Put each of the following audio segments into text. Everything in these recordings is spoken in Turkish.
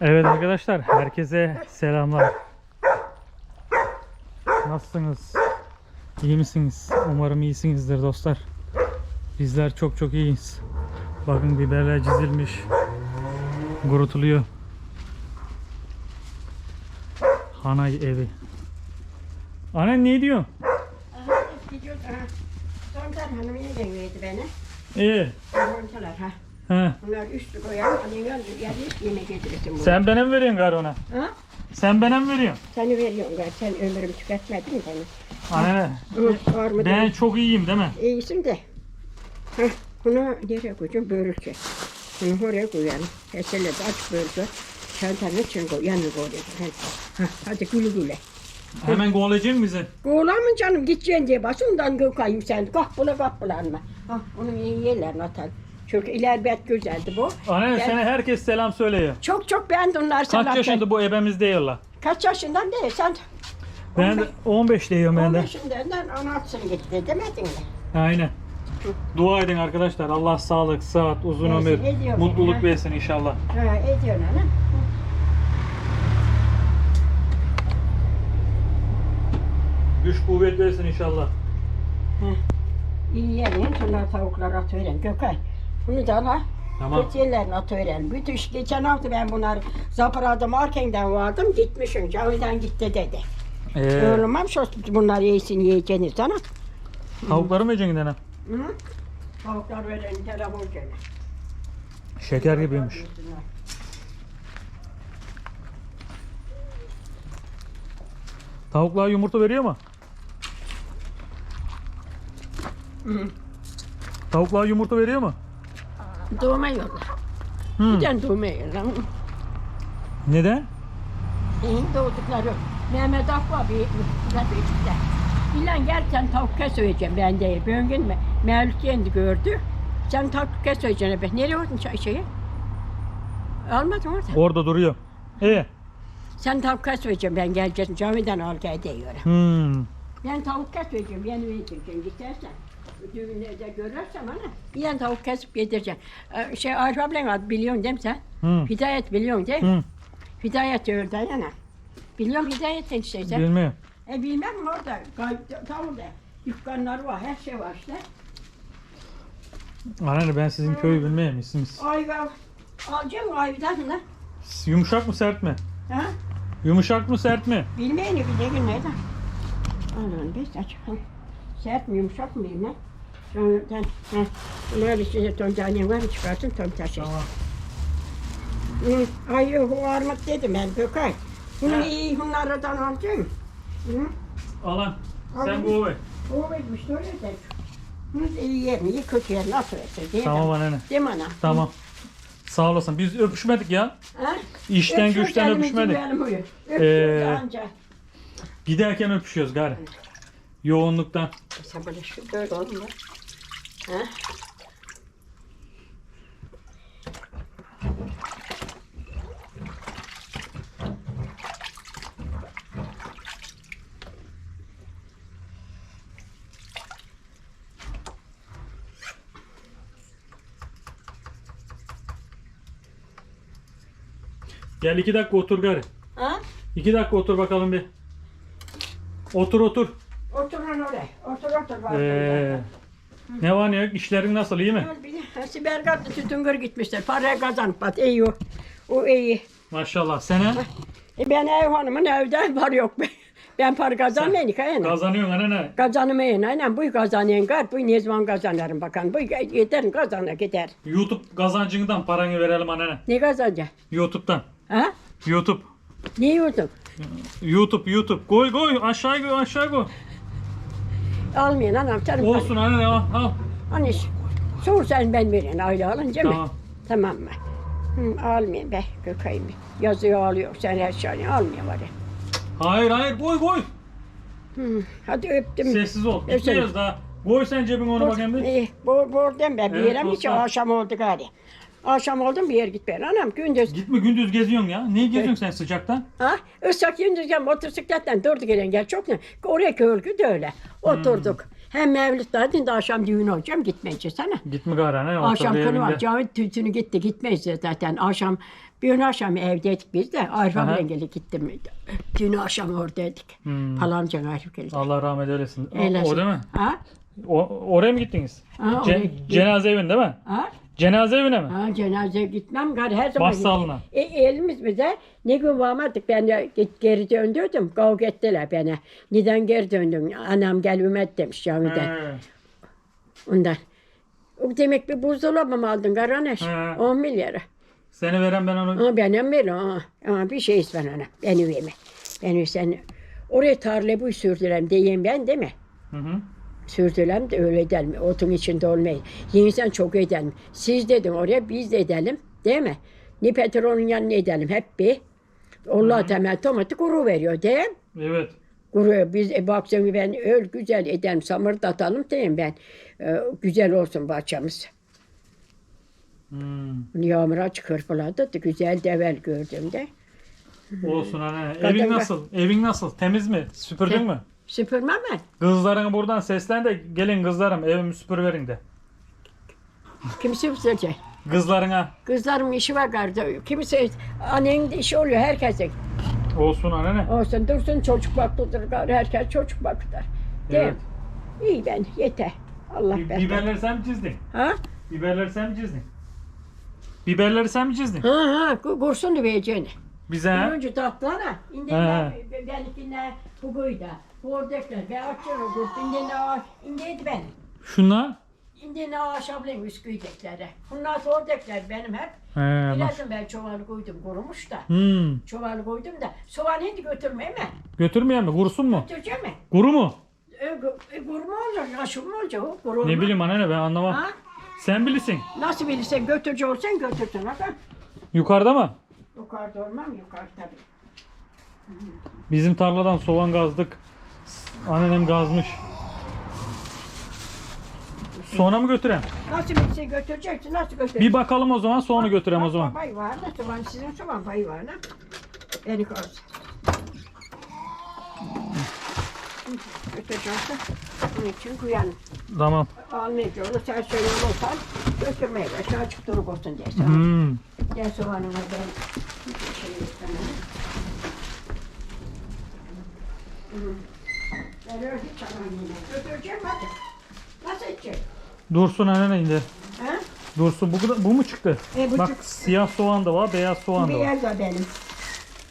Evet arkadaşlar herkese selamlar. Nasılsınız? İyi misiniz? Umarım iyisinizdir dostlar. Bizler çok çok iyiyiz. Bakın biberler çizilmiş. Kurutuluyor. Hanay evi. Anne ne diyorsun? Aha, gidiyor. Aha. Tontan hanım yine verdi beni. İyi. Tontalar ha. He. Bunlar üstü koyan, hani yolda yedi yemek getirirsin bunu. Sen bana mı veriyorsun gari ona? Ha? Sen bana mı veriyorsun? Seni veriyorum gari, sen ömrümü tüketmedin mi beni? Anne var mı? ben çok iyiyim değil mi? İyisin de. Ha, bunu nereye koyacağım? Börülce. Bunu oraya koyalım. Kesele de aç börülce. Çantanın için koy, yanına koyacağım. Ha, hadi güle güle. Hemen kovalayacaksın bizi. Koğulamın canım gideceksin diye bas ondan gökayım sen. Kahpula kahpulanma. Ha, onun iyi yerlerini atalım. Çünkü ilerbet güzeldi bu. Anne Gel. sana herkes selam söylüyor. Çok çok beğendim onlar Kaç yaşında bu ebemiz değil la? Kaç yaşından değil sen Ben de 15 diyorum ben de. 15'inden 16'sını gitti demedin mi? Aynen. Dua edin arkadaşlar. Allah sağlık, sıhhat, uzun ömür, mutluluk ya. versin inşallah. Ha ediyorsun ana. Güç kuvvet versin inşallah. İyi yerin şunlar tavukları atıveren Gökay. Al Tamam. Kötü yerlerini atıveren. Bütün şu- geçen hafta ben bunları Zapara'da Marken'den vardım. Gitmişim. Cavidan gitti dedi. Ee, Oğlum şu bunlar yesin yiyeceğiniz sana. tavukları mı yiyeceksin nene? Hı? Tavuklar veren telefon gene. Şeker gibiymiş. Tavuklar yumurta veriyor mu? Hı. Tavuklar yumurta veriyor mu? Doğmuyorlar. Hı. Neden doğmuyorlar? Neden? İyi doğdukları. Mehmet Akba bir Rafik'te. İlan gel sen tavuk keseceğim ben değil. Bir gün mü? Mevlüt yendi gördü. Sen tavuk keseceksin be. Nereye oldun çay şeyi? Almadın orada. Orada duruyor. İyi. Sen tavuk keseceğim ben geleceğim. Camiden al gel diyorum. Hmm. Ben tavuk keseceğim. Yeni vereceğim gidersen. Düğünlerde görürsem ana. Bir tavuk kesip getireceğim. Ee, Şey Arif ablan adı biliyorsun değil mi sen? Hmm. Hidayet biliyorsun değil mi? Hmm. Hidayet öldü yana. Biliyorum Hidayet işte. sen. Bilmiyorum. E bilmem mi orada kay- tam da dükkanlar var, her şey var işte. Anne ben sizin köyü bilmiyorum misiniz? Ayva alacağım ayvadan da. Yumuşak mı sert mi? Ha? Yumuşak mı sert mi? Bilmeyeni bir de gün neyden? Aman beş aç. Ha. Sert mi yumuşak mı bilmem. Sonradan ha. Bunlar işte toncanen var mı çıkarsın ton taşı. Tamam. Hı. Ay o armut dedim ben Gökay. Bunu iyi bunlardan alacağım. Hı. Alan. Sen Alayım. bu ove. O etmiş öyle de. Hı. İyi yerini iyi kötü yerini atıyorsun. Değil Tamam mi? anne. Değil mi ana? Tamam. Sağ olasın. Biz öpüşmedik ya. Ha? İşten Öpüşürüz, güçten elimizi öpüşmedik. buyur. Ee, Öpüşürüz anca. Giderken öpüşüyoruz gari. Yoğunluktan. Sen böyle olur mu? Ha? Gel iki dakika otur gari. Ha? İki dakika otur bakalım bir. Otur otur. Otur lan oraya. Otur otur. Ee, ne var ne yok? İşlerin nasıl iyi mi? Sibel kaptı tütüngür gitmişler. Parayı kazanıp bat. İyi o. O iyi. Maşallah. Sene E ben ev hanımın evde var yok. Ben para kazanmayın ki. yani. kazanıyorsun anne. Kazanmayın. Aynen bu kazanayım. Gar. Bu ne zaman kazanırım bakan. Bu yeter kazana gider. YouTube kazancından paranı verelim anne. Ne kazanacak? YouTube'dan. Ha? YouTube. Ne yiyordun? YouTube, YouTube. Koy koy aşağı koy aşağı koy. Almayın anam. Canım. Olsun anne al. al. Hani sor sen ben verin aile alınca mı? Tamam. Tamam mı? Hı, almayayım be Gökay'ım. Yazıyor alıyor. Sen her şeyini almıyor ya. Hayır hayır koy koy. Hı, hadi öptüm. Sessiz ol. Gitmiyoruz daha. Koy sen cebine onu bakayım bir. İyi, bu, buradan ben bir yere mi hiç akşam oldu gari. Akşam oldu bir yere gitmeyin. Anam gündüz. Gitme gündüz geziyorsun ya. Niye geziyorsun sen sıcaktan? Ha? Islak gündüz ya motosikletten durduk gelen gel çok ne? Oraya gölgü de öyle. Oturduk. Hem mevlüt dedin de akşam düğün olacağım gitmeyeceğiz sana. Gitme gari ne? Akşam konu var. evinde. Cavit tütünü gitti gitmeyiz zaten. Akşam bir gün akşam evdeydik biz de. Arifem Aha. yengeli gittim. Dün akşam oradaydık. Hmm. Falanca Arif geldi. Allah rahmet eylesin. O- Eylesin. O değil mi? Ha? O, oraya mı gittiniz? Ha, Ce- oraya gittik. cenaze evinde değil mi? Ha? Cenaze evine mi? Ha, cenaze gitmem gari her zaman Başsağlığına. E, elimiz bize ne gün varmadık ben de git- geri döndürdüm. Kavga ettiler bana. Neden geri döndün? Anam gel Ümit demiş camiden. He. Ondan. O demek bir buzdolabı mı aldın Karaneş? He. 10 milyara. Seni veren ben onu... Ama benim bir ha. Ama bir şey ismen ona. Beni verme. Beni sen oraya tarla bu sürdürem diyeyim ben değil mi? Hı hı. Sürdürem de öyle edelim. Otun içinde olmayın. Yinsen çok edelim. Siz dedim oraya biz de edelim. Değil mi? Ne petrolün yanına edelim hep bir. Allah temel tomatı kuru veriyor değil mi? Evet. Kuru biz e, baksana ben öl güzel edelim samır da atalım diyeyim ben. E, güzel olsun bahçemiz. Hmm. Yağmur açık hırpaladı da güzel devel gördüğümde. Olsun anne. Evin nasıl? Evin nasıl? Temiz mi? Süpürdün mü? Süpürme mi? Kızlarına buradan seslen de gelin kızlarım evimi süpürüverin de. Kim süpürecek? Kızlarına Kızlarımın işi var gardı. Kimse annenin işi oluyor herkese. olsun anne. Olsun dursun çocuk baklıdır gari herkes çocuk baklıdır. Değil Evet. İyi ben yeter. Allah Bi- ben. Biberleri sen mi çizdin? Ha? Biberleri sen mi çizdin? Biberleri sen mi çizdin? Ha ha ku- kursun vereceğini. Bize ha? önce tatlılara. İndi He. ben, benimkine bu buydu. Bu oradakiler. Ben açıyorum kursun. İndi ağaç. İndiydi ben. Şunlar? İndi ağaç ablayım üsküydekleri. Bunlar da oradakiler benim hep. He, Biledim ben çuvalı koydum kurumuş da. Hmm. Çuvalı koydum da. Soğan hindi götürmeye mi? Götürmeyen mi? Kurusun mu? Götüreceğim mi? Kuru mu? E, e, kurma olacak, aşık mı olacak o? Kuruma. Ne bileyim anne ben anlamam. Ha? Sen bilirsin. Nasıl bilirsen götürücü olsan götürsün. Bakın. Yukarıda mı? Yukarıda olmam yukarı tabii. Bizim tarladan soğan gazdık. Annenem gazmış. Sonra mı götürem? Nasıl bilirsen götüreceksin, nasıl götüreceksin? Bir bakalım o zaman sonra götürem o zaman. Pay var da soğan, sizin soğan payı var. Beni kalsın. Götüreceksin. Bunun için kuyanım. Tamam. Almayacak onu sen söylüyorsan götürmeye. Şu açık durup olsun diye. Hmm. Gel soğanımı ben şey istemem. Hı. Ben öyle hiç alamam yine. Götüreceğim hadi. Nasıl edecek? Dursun anne indi. Ha? Dursun bu, kadar- bu mu çıktı? E, bu Bak çık- siyah soğan da var, beyaz soğan da var. yer de benim.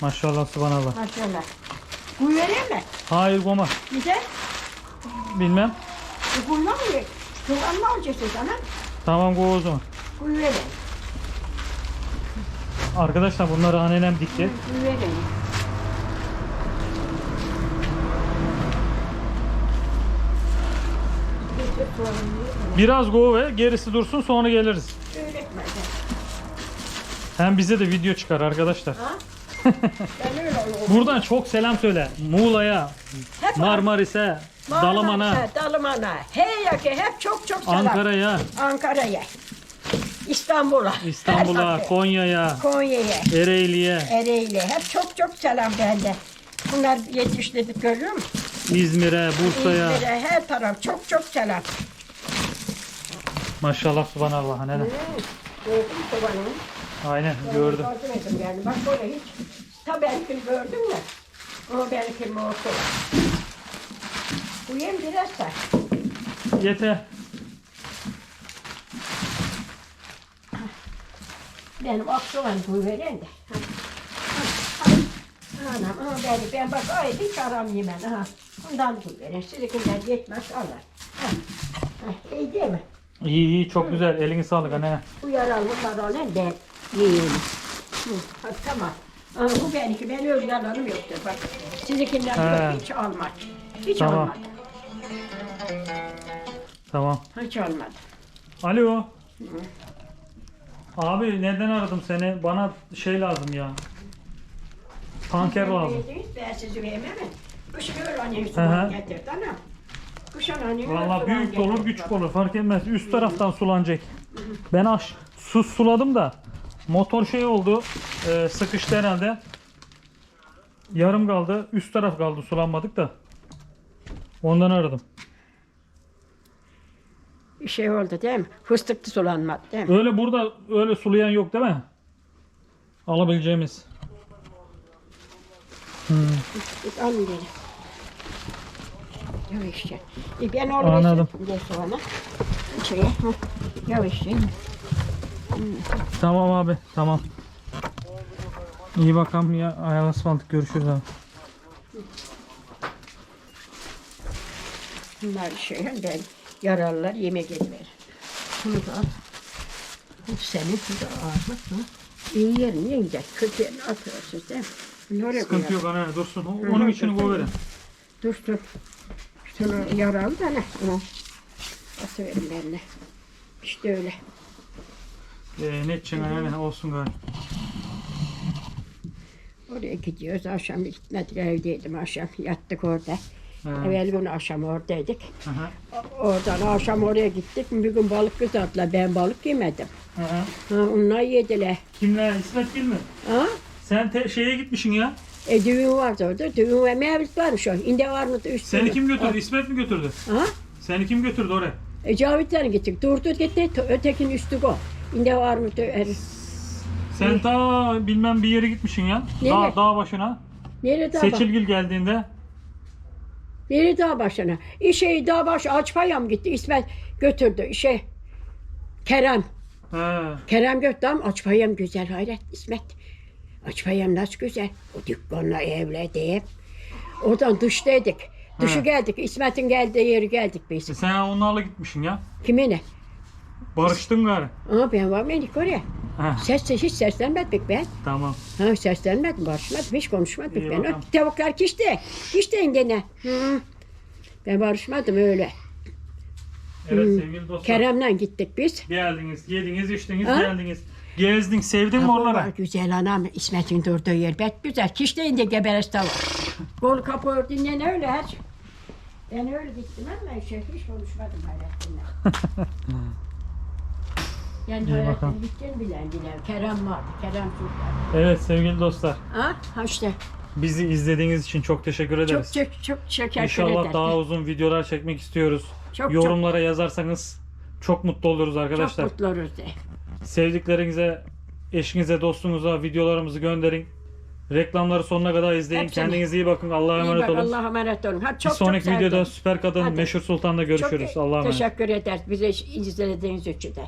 Maşallah subhanallah. Maşallah. Kuyu vereyim mi? Hayır goma. Bir de Bilmem. bu kuyma mı ye? Soğan mı alacaksın sana? Tamam go o zaman. Kuyu vereyim. Arkadaşlar bunları annenem dikti. Kuyu vereyim. Bir de soğanı yiyeyim. Biraz go ve gerisi dursun sonra geliriz. Hem bize de video çıkar arkadaşlar. Ha? ben öyle oluyorum. Buradan çok selam söyle. Muğla'ya, Hep Marmaris'e, Dalaman'a, Dalaman'a. Hey ya ki hep çok çok selam. Ankara'ya, Ankara'ya. İstanbul'a. İstanbul'a. Konya'ya, Konya'ya. Ereğli'ye, Ereğli. Hep çok çok selam bende. Bunlar yetiştirdik görüyor musun? İzmir'e, Bursa'ya. İzmir'e her taraf çok çok selam. Maşallah subhanallah Gördün mü sobanın? Aynen gördüm. Ettim yani. Bak böyle hiç. Ta benimkini gördün mü? O benimkini mi olsun? Bu yem biraz da. Yeter. Benim aksoğan bu veren de. Ha. Ha. Anam, aha beni, ben bak ay hiç aram yemem. Aha. Bundan bu veren. Sizinkinden yetmez alır. İyi değil mi? İyi iyi çok güzel. Elini sağlık anne. Bu yaralı bunlar alın da yiyelim. Hı. Tamam. Aha, bu benimki. Ben öyle yalanım yoktur. Bak. Sizinkinden He. yok, hiç almadı. Hiç Tamam. almadı. Tamam. Hiç almadı. Alo. Abi neden aradım seni? Bana şey lazım ya. Tanker lazım. Ben sizi vermem mi? Kışın öyle annem Hı hı. getirdi anam. Kışın soğan büyük de olur küçük olur fark etmez. Üst taraftan sulanacak. Ben aş su suladım da motor şey oldu. e, sıkıştı herhalde. Yarım kaldı. Üst taraf kaldı sulanmadık da. Ondan aradım. şey oldu değil mi? Fıstıklı sulanmadı değil mi? Öyle burada öyle sulayan yok değil mi? Alabileceğimiz. Hmm. Alın beni. Yavaşça. E ben oraya Anladım. de soğanı. Şeye. hı, Yavaşça. Tamam abi tamam. İyi bakalım ya ayağına ısmarladık görüşürüz abi. Bunlar şey ben yaralılar yemek ediver. Bunu da al. Bu senin, bu da ağırlık. Hı? İyi yerini yiyecek. Kötü yerini atıyorsunuz değil mi? Oraya Sıkıntı koyalım. yok anne dursun. O- Onun için bu verin. Dur dur. Şunu yaralı da ne? Onu atıverin ben de. İşte öyle. Ee, ne edeceksin anne olsun gari. Oraya gidiyoruz. Akşam gitmedik evdeydim akşam. Yattık orada. He. Evvel gün akşam oradaydık. Hı hı. Oradan akşam oraya gittik. Bir gün balık kızarttılar. Ben balık yemedim. Hı hı. Ha, onlar yediler. Kimle? İsmet Gil mi? Ha? Sen te- şeye gitmişsin ya. E düğün vardı orada. Düğün ve mevlüt varmış o. İnde var mıydı üstü? Seni kim götürdü? İsmet mi götürdü? Ha? Seni kim götürdü oraya? E Cavit'ten gittik. Durdu gitti. Ötekinin üstü o. İnde var? Er- Sen ta bilmem bir yere gitmişsin ya. Nereye? Dağ, dağ başına. Nereye dağ baş? Seçilgil geldiğinde. Nereye dağ başına? İşe dağ baş Açpayam gitti. İsmet götürdü. İşe Kerem. He. Kerem götürdü ama Açpayam güzel hayret İsmet. Açpayam nasıl güzel. O dükkanla evledik. Oradan dıştaydık. Dışı He. geldik. İsmet'in geldiği yeri geldik biz. E sen onlarla gitmişsin ya. Kimine? Barıştın gari. Ama ben var mıydık oraya? Heh, Ses hiç seslenmedik ben. tamam. Ha seslenmedik, barışmadık, hiç konuşmadık İyi ben. bakalım. O tavuklar kişti. Kişti gene. Hı. Ben barışmadım öyle. Evet sevgili dostlar. Kerem'le gittik biz. Geldiniz, yediniz, içtiniz, Ha? geldiniz. Gezdin, sevdin mi oraları? var, güzel anam İsmet'in durduğu yer. Bet güzel. Kişti de gebereste var. Kol kapı ördüğünden öyle her. Ben öyle gittim ama şey, hiç konuşmadım hayatımda. Yani bakalım. gittiğini bilen bilen. Kerem vardı. Kerem Sultan. Evet sevgili dostlar. Ha? Ha işte. Bizi izlediğiniz için çok teşekkür Çok ederiz. çok çok şeker İnşallah ederim. daha uzun videolar çekmek istiyoruz. Çok, Yorumlara yazarsanız çok mutlu oluruz çok, arkadaşlar. çok mutlu oluruz de. Sevdiklerinize, eşinize, dostunuza videolarımızı gönderin. Reklamları sonuna kadar izleyin. Hepsini. Kendinize iyi bakın. Allah'a İyi emanet bak, olun. Allah'a emanet olun. Hadi Bir çok sonraki çok videoda sevdim. Süper Kadın Hadi. Meşhur Sultan'da görüşürüz. Çok Allah'a emanet. teşekkür ederiz bize izlediğiniz için de.